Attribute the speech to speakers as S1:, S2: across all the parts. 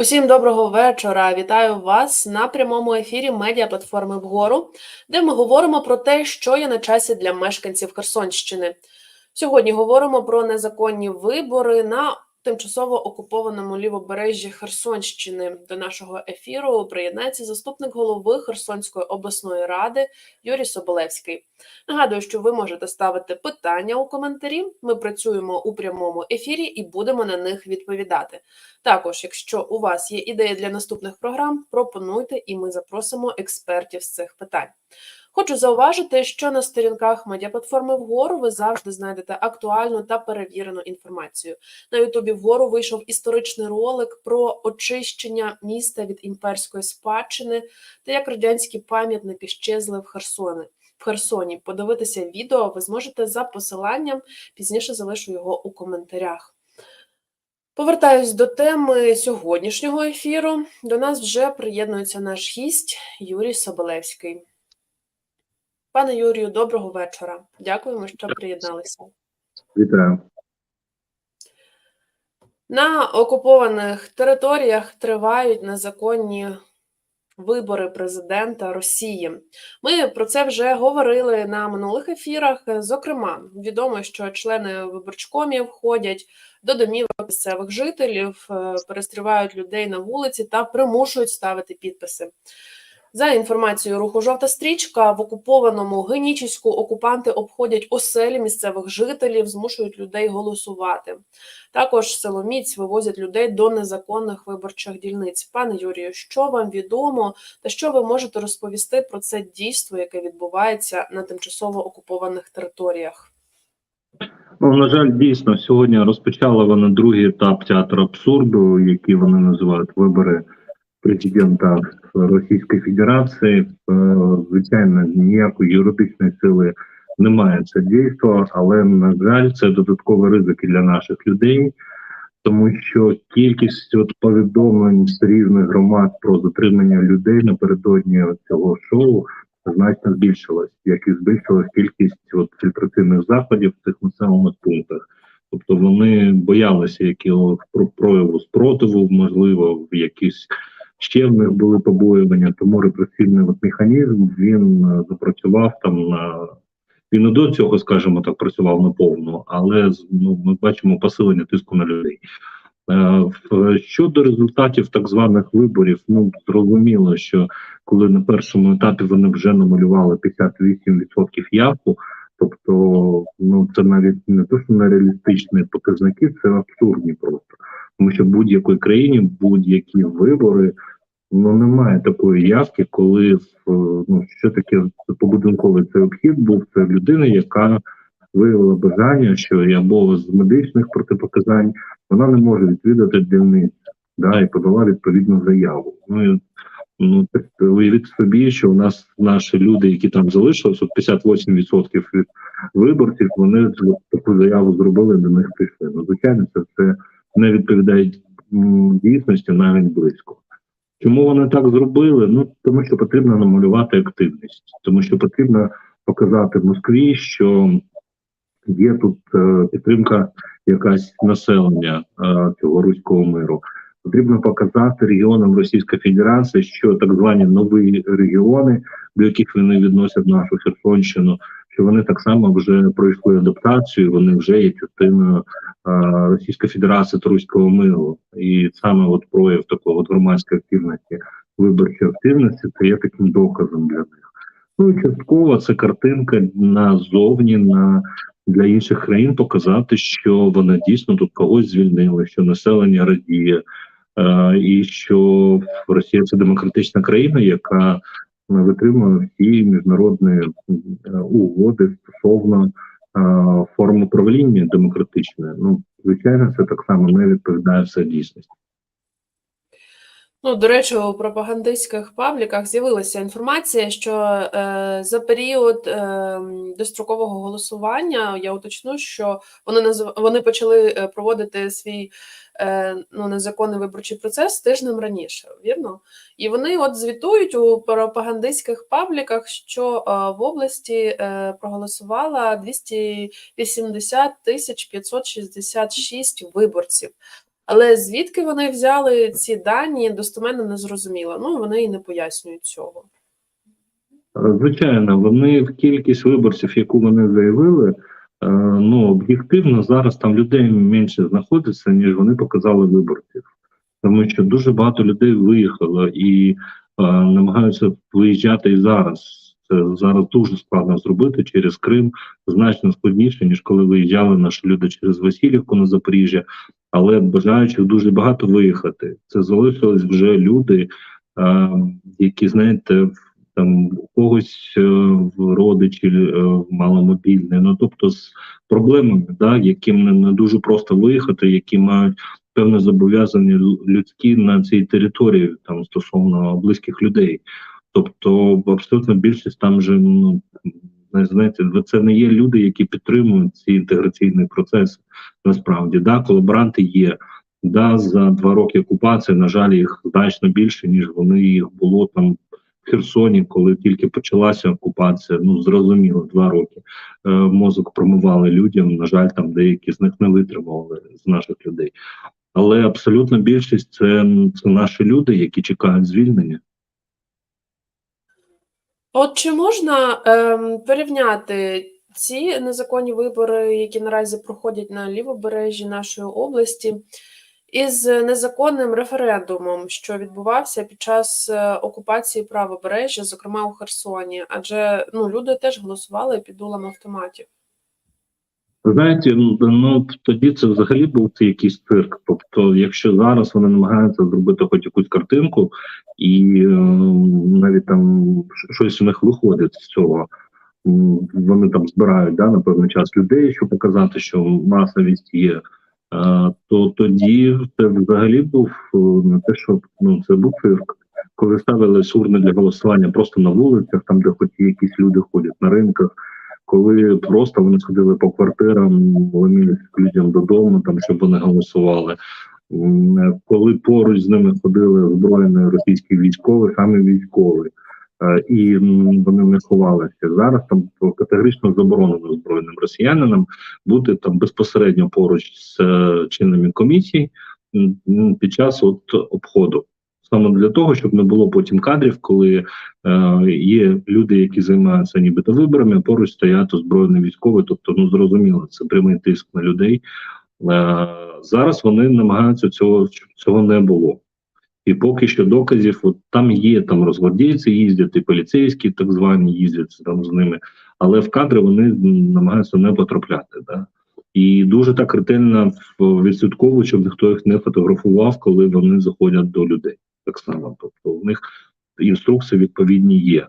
S1: Усім доброго вечора. Вітаю вас на прямому ефірі медіаплатформи вгору, де ми говоримо про те, що є на часі для мешканців Херсонщини. Сьогодні говоримо про незаконні вибори на тимчасово окупованому лівобережжі Херсонщини. До нашого ефіру приєднається заступник голови Херсонської обласної ради Юрій Соболевський. Нагадую, що ви можете ставити питання у коментарі. Ми працюємо у прямому ефірі і будемо на них відповідати. Також, якщо у вас є ідеї для наступних програм, пропонуйте і ми запросимо експертів з цих питань. Хочу зауважити, що на сторінках медіаплатформи вгору ви завжди знайдете актуальну та перевірену інформацію. На Ютубі вгору вийшов історичний ролик про очищення міста від імперської спадщини та як радянські пам'ятники щезли в Херсоні. В Херсоні подивитися відео ви зможете за посиланням. Пізніше залишу його у коментарях. Повертаюсь до теми сьогоднішнього ефіру. До нас вже приєднується наш гість Юрій Соболевський. Пане Юрію, доброго вечора. Дякуємо, що приєдналися.
S2: Вітаю.
S1: На окупованих територіях тривають незаконні вибори президента Росії. Ми про це вже говорили на минулих ефірах. Зокрема, відомо, що члени виборчкомів ходять до домівок місцевих жителів, е, перестрівають людей на вулиці та примушують ставити підписи. За інформацією руху жовта стрічка в окупованому Генічеську окупанти обходять оселі місцевих жителів, змушують людей голосувати. Також силоміць вивозять людей до незаконних виборчих дільниць. Пане Юрію, що вам відомо та що ви можете розповісти про це дійство, яке відбувається на тимчасово окупованих територіях?
S2: Ну, на жаль, дійсно, сьогодні розпочали вони другий етап театру абсурду, який вони називають вибори президента Російської Федерації. Е, Звичайно, ніякої юридичної сили немає це дійство, але на жаль, це додаткові ризики для наших людей, тому що кількість от повідомлень з різних громад про затримання людей напередодні цього шоу значно збільшилась, як і збільшилась кількість от фільтраційних заходів в цих населених пунктах. Тобто вони боялися якого прояву спротиву, можливо, в якісь ще в них були побоювання, тому репресивний от механізм він е, запрацював там на він і до цього, скажімо так, працював наповну, але ну, ми бачимо посилення тиску на людей. Е, Щодо результатів так званих виборів, ну зрозуміло, що коли на першому етапі вони вже намалювали 58% явку, тобто ну це навіть не то, що нереалістичні показники, це абсурдні просто. Тому що в будь-якій країні будь-які вибори ну немає такої явки, коли ну що таке побудинковий цей обхід був це людина, яка виявила бажання, що або з медичних протипоказань вона не може відвідати дільницю, да, і подала відповідну заяву. Ну і ну уявіть собі, що у нас наші люди, які там залишились, от 58% від виборців, вони таку заяву зробили, до них прийшли. Ну, звичайно, це все не відповідає дійсності навіть близько. Чому вони так зробили? Ну тому що потрібно намалювати активність, тому що потрібно показати Москві, що є тут е, підтримка якась населення е, цього руського миру. Потрібно показати регіонам Російської Федерації, що так звані нові регіони, до яких вони відносять нашу Херсонщину, що вони так само вже пройшли адаптацію, вони вже є частиною Російської Федерації та руського миру, і саме от прояв такого громадської активності, виборчої активності, це є таким доказом для них. Ну і частково це картинка назовні на для інших країн показати, що вони дійсно тут когось звільнили, що населення радіє, і що Росія це демократична країна, яка е, витримує всі міжнародні е, угоди стосовно форми правління демократичної. Ну звичайно, це так само не відповідає все дійсності.
S1: Ну, до речі, у пропагандистських пабліках з'явилася інформація, що е, за період е, дострокового голосування я уточню, що вони назив... вони почали е, проводити свій е, ну, незаконний виборчий процес тижнем раніше, вірно? І вони от звітують у пропагандистських пабліках, що е, в області е, проголосувало 280 тисяч 566 виборців. Але звідки вони взяли ці дані, достеменно не зрозуміло. Ну вони і не пояснюють цього.
S2: Звичайно, вони в кількість виборців, яку вони заявили, е, ну об'єктивно зараз там людей менше знаходиться, ніж вони показали виборців, тому що дуже багато людей виїхало і е, намагаються виїжджати і зараз. Це зараз дуже складно зробити через Крим, значно складніше ніж коли виїжджали наші люди через Васильівку на Запоріжжя, але бажаючих дуже багато виїхати. Це залишились вже люди, е, які знаєте, там у когось е, в родичі е, маломобільні, ну тобто з проблемами, да, яким не, не дуже просто виїхати, які мають певне зобов'язання людські на цій території, там стосовно близьких людей. Тобто, абсолютно більшість там вже ну знаєте, це не є люди, які підтримують ці інтеграційні процеси. Насправді, да, колаборанти є. Да, за два роки окупації, на жаль, їх значно більше, ніж вони їх було там в Херсоні, коли тільки почалася окупація. Ну зрозуміло, два роки е, мозок промивали людям. На жаль, там деякі з них не витримували з наших людей. Але абсолютно більшість це, це наші люди, які чекають звільнення.
S1: От чи можна ем, порівняти ці незаконні вибори, які наразі проходять на лівобережжі нашої області, із незаконним референдумом, що відбувався під час е, окупації правобережжя, зокрема у Херсоні? Адже ну, люди теж голосували під дулом автоматів.
S2: Знаєте, ну, ну тоді це взагалі був це якийсь цирк. Тобто, якщо зараз вони намагаються зробити хоч якусь картинку, і е, навіть там щось у них виходить з цього, вони там збирають да, на певний час людей, щоб показати, що масовість є. е, То тоді це взагалі був е, не те, що ну це був цирк. Коли ставили урни для голосування просто на вулицях, там де хоч якісь люди ходять на ринках, коли просто вони сходили по квартирам, ломились к людям додому, там щоб вони голосували. Коли поруч з ними ходили озброєні російські військові, саме військові, е, і вони не ховалися. Зараз там категорично заборонено озброєним росіянинам бути там безпосередньо поруч з е, чинними комісій під час от обходу. Саме для того, щоб не було потім кадрів, коли е, є люди, які займаються нібито виборами, поруч стоять озброєні військові. Тобто, ну зрозуміло, це прямий тиск на людей. Е, зараз вони намагаються цього, цього не було. І поки що доказів, от там є там розгвардійці, їздять і поліцейські, так звані, їздять там з ними, але в кадри вони намагаються не потрапляти. Да? І дуже так ретельно відслідковують, щоб ніхто їх не фотографував, коли вони заходять до людей. Так само, тобто в них інструкції відповідні є.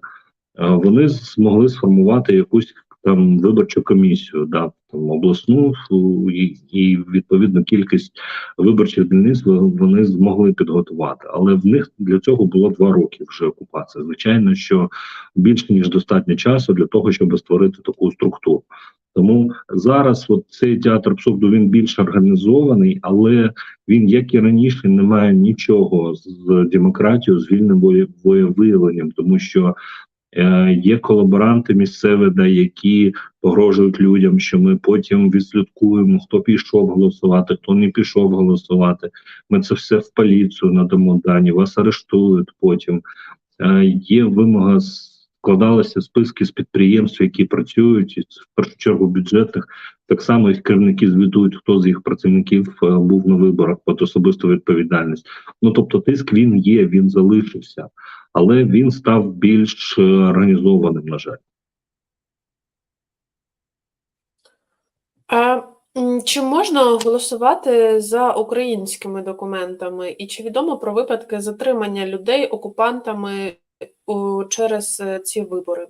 S2: Е, Вони змогли сформувати якусь там виборчу комісію, да, там обласну і, і відповідну кількість виборчих дільниць вони змогли підготувати. Але в них для цього було два роки вже окупація. Звичайно, що більше ніж достатньо часу для того, щоб створити таку структуру. Тому зараз от цей театр абсурду він більш організований, але він, як і раніше, не має нічого з демократією, з вільним воє- волевиявленням, тому що є колаборанти місцеві, да, які погрожують людям, що ми потім відслідкуємо, хто пішов голосувати, хто не пішов голосувати. Ми це все в поліцію надамо дані, вас арештують потім. Е, є вимога складалися списки з підприємств, які працюють і в першу чергу бюджетних. Так само керівники звітують, хто з їх працівників е, був на виборах під особисту відповідальність. Ну тобто, тиск він є, він залишився, але він став більш е, організованим. На жаль.
S1: А чи можна голосувати за українськими документами? І чи відомо про випадки затримання людей окупантами через е, ці вибори?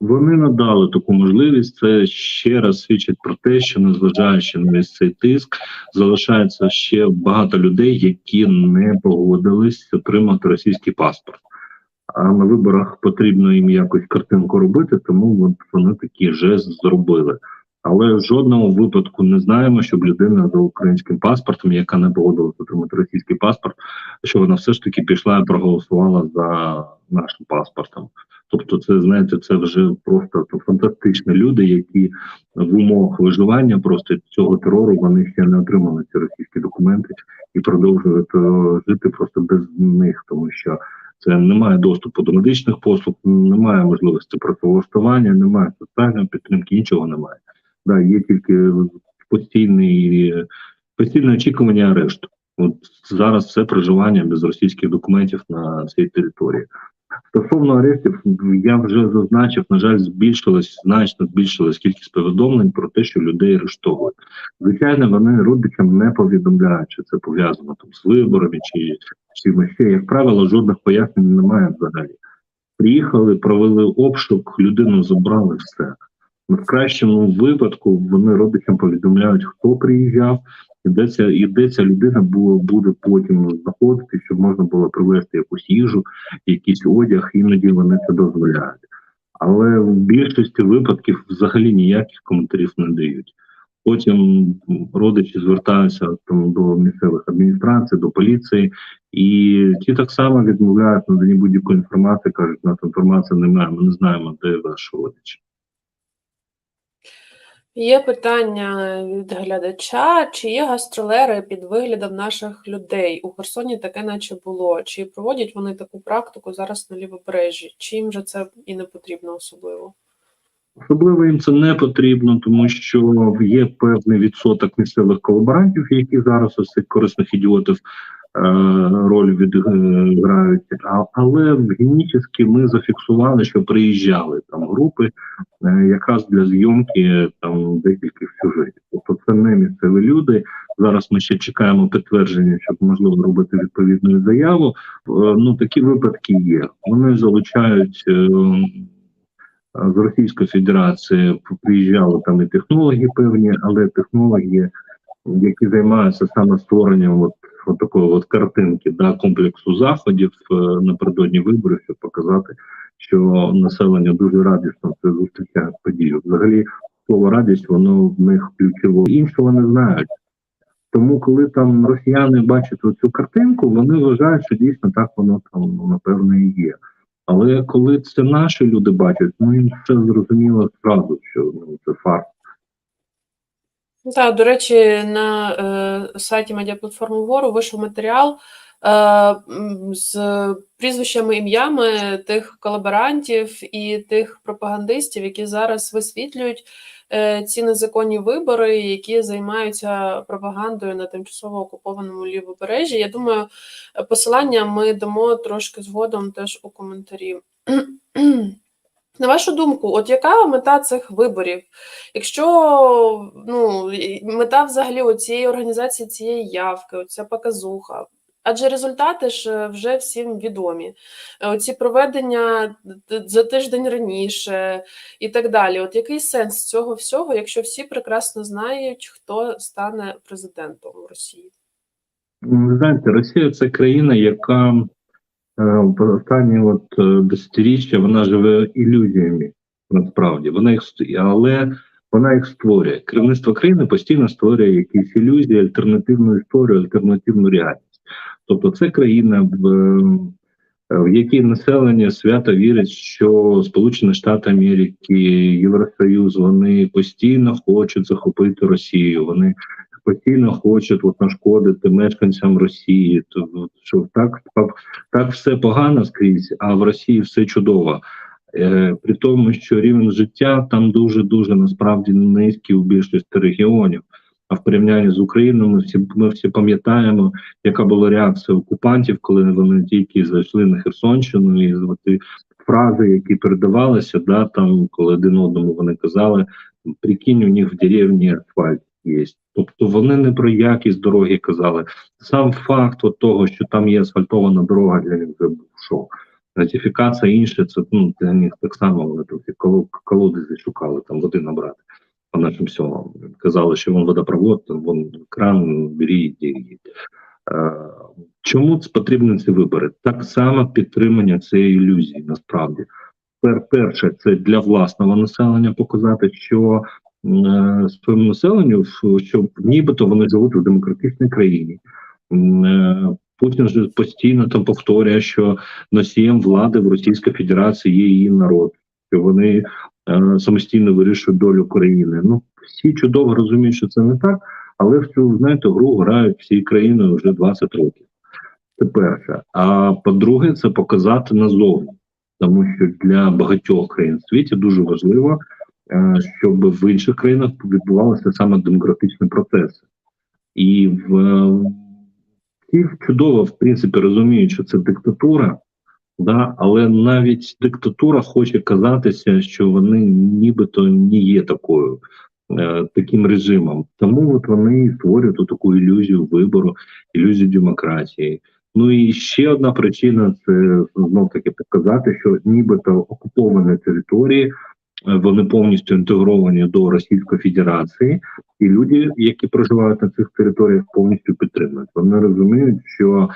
S2: Вони надали таку можливість. Це ще раз свідчить про те, що незважаючи на весь цей тиск, залишається ще багато людей, які не погодились отримати російський паспорт. А на виборах потрібно їм якось картинку робити, тому от вони такі жест зробили. Але в жодному випадку не знаємо, щоб людина за українським паспортом, яка не погодилася отримати російський паспорт, що вона все ж таки пішла і проголосувала за нашим паспортом. Тобто, це знаєте, це вже просто фантастичні люди, які в умовах виживання просто цього терору вони ще не отримали ці російські документи і продовжують е, жити просто без них, тому що це немає доступу до медичних послуг, немає можливості працевлаштування, немає соціальної підтримки, нічого немає. Да, є тільки постійний постійне очікування арешту. От зараз це проживання без російських документів на цій території. Стосовно арештів, я вже зазначив, на жаль, збільшилась значно збільшилась кількість повідомлень про те, що людей арештовують. Звичайно, вони родичам не повідомляють, що це пов'язано там з виборами чи чимось ще. Як правило, жодних пояснень немає взагалі. Приїхали, провели обшук, людину забрали все. В кращому випадку вони родичам повідомляють, хто приїжджав, і де ця, і де ця людина бу- буде потім знаходити, щоб можна було привезти якусь їжу, якийсь одяг, іноді вони це дозволяють. Але в більшості випадків взагалі ніяких коментарів не дають. Потім родичі звертаються там до місцевих адміністрацій, до поліції, і ті так само відмовляють надані будь-якої інформації, кажуть, нас інформації немає, ми не знаємо, де ваш родич.
S1: Є питання від глядача: чи є гастролери під виглядом наших людей? У Херсоні таке наче було. Чи проводять вони таку практику зараз на лівобережжі? Чи їм же це і не потрібно особливо?
S2: Особливо їм це не потрібно, тому що є певний відсоток місцевих колаборантів, які зараз ось цих корисних ідіотів роль відграють. А, але в Генічеській ми зафіксували, що приїжджали там групи е, якраз для зйомки там декількох сюжетів. Тобто це не місцеві люди. Зараз ми ще чекаємо підтвердження, щоб можливо робити відповідну заяву. Е, ну такі випадки є. Вони залучають. Е, з Російської Федерації приїжджали там і технологи певні, але технологи, які займаються саме створенням от, от такої от картинки да, комплексу заходів е, напередодні виборів, щоб показати, що населення дуже радісно це зустрічає з подією. Взагалі, слово радість, воно в них ключово. Іншого не знають. Тому, коли там росіяни бачать цю картинку, вони вважають, що дійсно так воно там ну, напевно і є. Але коли це наші люди бачать, ну їм все зрозуміло зразу, що ну, це фарс.
S1: Так, до речі, на е, сайті медіаплатформи Вору вийшов матеріал е, з прізвищами, ім'ями тих колаборантів і тих пропагандистів, які зараз висвітлюють е, ці незаконні вибори, які займаються пропагандою на тимчасово окупованому лівобережжі. Я думаю, посилання ми дамо трошки згодом теж у коментарі. На вашу думку, от яка мета цих виборів? Якщо ну, мета взагалі цієї організації цієї явки, оця показуха, адже результати ж е, вже всім відомі. Е, Оці проведення за тиждень раніше і так далі. От який сенс цього всього, якщо всі прекрасно знають, хто стане президентом Росії?
S2: Знаєте, Росія це країна, яка останні от е, десятиріччя вона живе ілюзіями. Насправді вона їх але вона їх створює. Керівництво країни постійно створює якісь ілюзії, альтернативну історію, альтернативну реальність. Тобто, це країна, в, е, якій населення свято вірить, що Сполучені Штати Америки, Євросоюз вони постійно хочуть захопити Росію. Вони постійно хочуть от, нашкодити мешканцям Росії. То що так, так, так все погано скрізь, а в Росії все чудово. Е, при тому, що рівень життя там дуже дуже насправді низький у більшості регіонів. А в порівнянні з Україною ми всі ми всі пам'ятаємо, яка була реакція окупантів, коли вони тільки зайшли на Херсонщину, і ті фрази, які передавалися, да там, коли один одному вони казали, прикинь, у них в деревні асфальт є. Тобто вони не про якість дороги казали. Сам факт от того, що там є асфальтована дорога, для них вже був шок. Інше, це ну, для них так само вони тут коло- шукали там води набрати по нашим селам. Казали, що вон водопровод, там вон кран, бері, йди. йди. Е, Чому потрібні ці вибори? Так само підтримання цієї ілюзії насправді. Перше, це для власного населення показати, що своєму населенню, що нібито вони живуть у демократичній країні. Е, Путін же постійно там повторює, що носієм влади в Російській Федерації є її народ, що вони е, самостійно вирішують долю країни. Ну всі чудово розуміють, що це не так, але в цю знаєте гру грають всі країни вже 20 років. Це перше. А по-друге, це показати назовні, тому що для багатьох країн в світі дуже важливо, е, щоб в інших країнах відбувалися саме демократичні процеси. І в е, чудово, в принципі, розуміють, що це диктатура, да, але навіть диктатура хоче казатися, що вони нібито не є такою. е, Таким режимом, тому от вони і створюють таку ілюзію вибору, ілюзію демократії. Ну і ще одна причина це знов таки показати, що нібито окуповані території е, вони повністю інтегровані до Російської Федерації, і люди, які проживають на цих територіях, повністю підтримують. Вони розуміють, що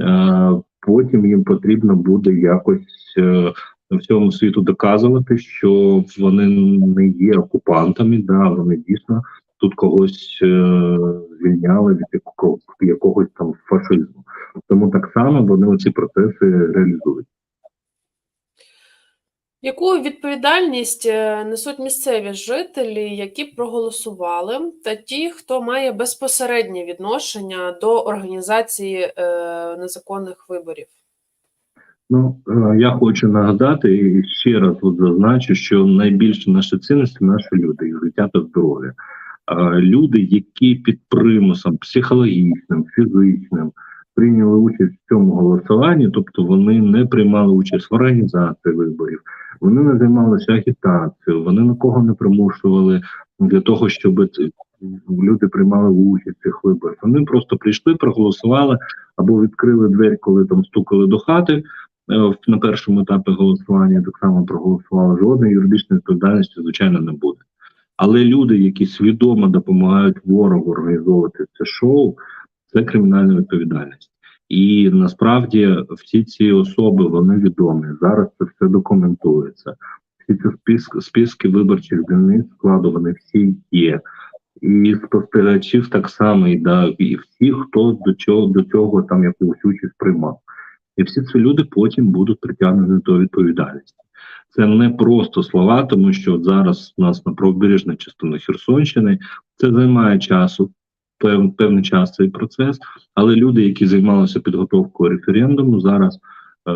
S2: е, потім їм потрібно буде якось е, всьому світу доказувати, що вони не є окупантами, да вони дійсно тут когось е, звільняли від якого, якогось там фашизму. Тому так само вони ці процеси реалізують.
S1: Яку відповідальність е, несуть місцеві жителі, які проголосували, та ті, хто має безпосереднє відношення до організації е, незаконних виборів?
S2: Ну е, я хочу нагадати і ще раз от зазначу, що найбільше наші цінності наші люди, їх життя та здоров'я. Люди, які під примусом психологічним, фізичним прийняли участь в цьому голосуванні, тобто вони не приймали участь в організації виборів, вони не займалися агітацією, вони нікого не примушували для того, щоб люди приймали участь в цих виборах. Вони просто прийшли, проголосували або відкрили двері, коли там стукали до хати. е, На першому етапі голосування так само проголосували. Жодної юридичної відповідальності, звичайно, не буде. Але люди, які свідомо допомагають ворогу організовувати це шоу, це кримінальна відповідальність. І насправді всі ці особи вони відомі. Зараз це все документується. Всі ці списки, списки виборчих дільниць складу вони всі є. І спостерігачів так само, і, да, і всі, хто до цього до цього там якусь участь приймав. І всі ці люди потім будуть притягнені до відповідальності. Це не просто слова, тому що от зараз у нас на правобережній частині Херсонщини це займає часу, пев, певний час цей процес. Але люди, які займалися підготовкою референдуму, зараз е,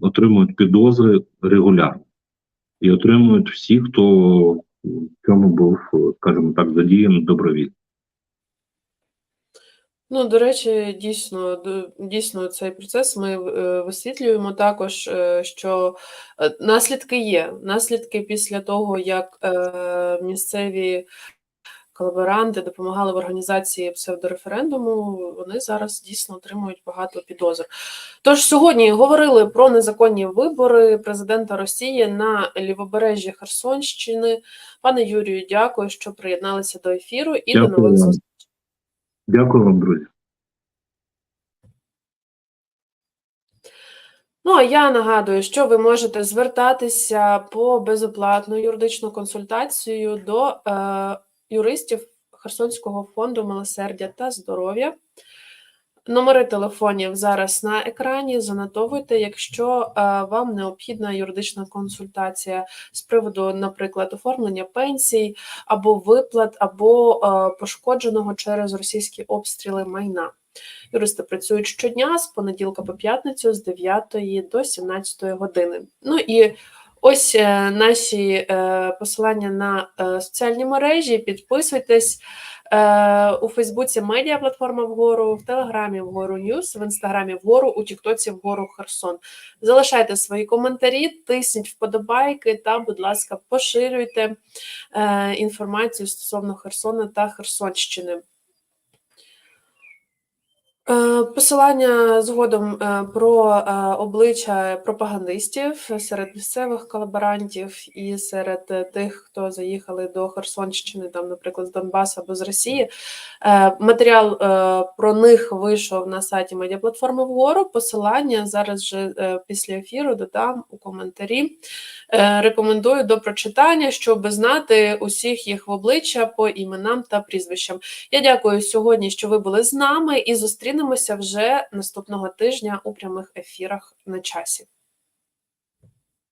S2: отримують підозри регулярно і отримують всі, хто в цьому був, скажімо так, задіяний добровільно.
S1: Ну, до речі, дійсно, дійсно цей процес ми е, висвітлюємо також, е, що е, наслідки є. Наслідки після того, як місцеві колаборанти допомагали в організації псевдореферендуму, вони зараз дійсно отримують багато підозр. Тож сьогодні говорили про незаконні вибори президента Росії на лівобережжі Херсонщини. Пане Юрію, дякую, що приєдналися до ефіру і до нових зустрічей.
S2: Дякую вам, друзі.
S1: Ну, а я нагадую, що ви можете звертатися по безоплатну юридичну консультацію до е, юристів Херсонського фонду милосердя та здоров'я. Номери телефонів зараз на екрані. Занотовуйте, якщо е, вам необхідна юридична консультація з приводу, наприклад, оформлення пенсій або виплат, або е, пошкодженого через російські обстріли майна. Юристи працюють щодня з понеділка по п'ятницю з 9 до 17 години. Ну і ось е, наші е, посилання на е, соціальні мережі. Підписуйтесь у Фейсбуці медіа платформа вгору, в Телеграмі вгору Ньюс, в інстаграмі вгору, у Тіктоці вгору Херсон. Залишайте свої коментарі, тисніть вподобайки та, будь ласка, поширюйте інформацію стосовно Херсона та Херсонщини. Е, Посилання згодом е, про е, обличчя пропагандистів серед місцевих колаборантів і серед тих, хто заїхали до Херсонщини, там, наприклад, з Донбасу або з Росії. Матеріал про них вийшов на сайті медіаплатформи вгору. Посилання зараз же е, після ефіру додам у коментарі. Рекомендую до прочитання, щоб знати усіх їх в обличчя по іменам та прізвищам. Я дякую сьогодні, що ви були з нами і зустрінемося Зустрінемося вже наступного тижня у прямих ефірах на часі.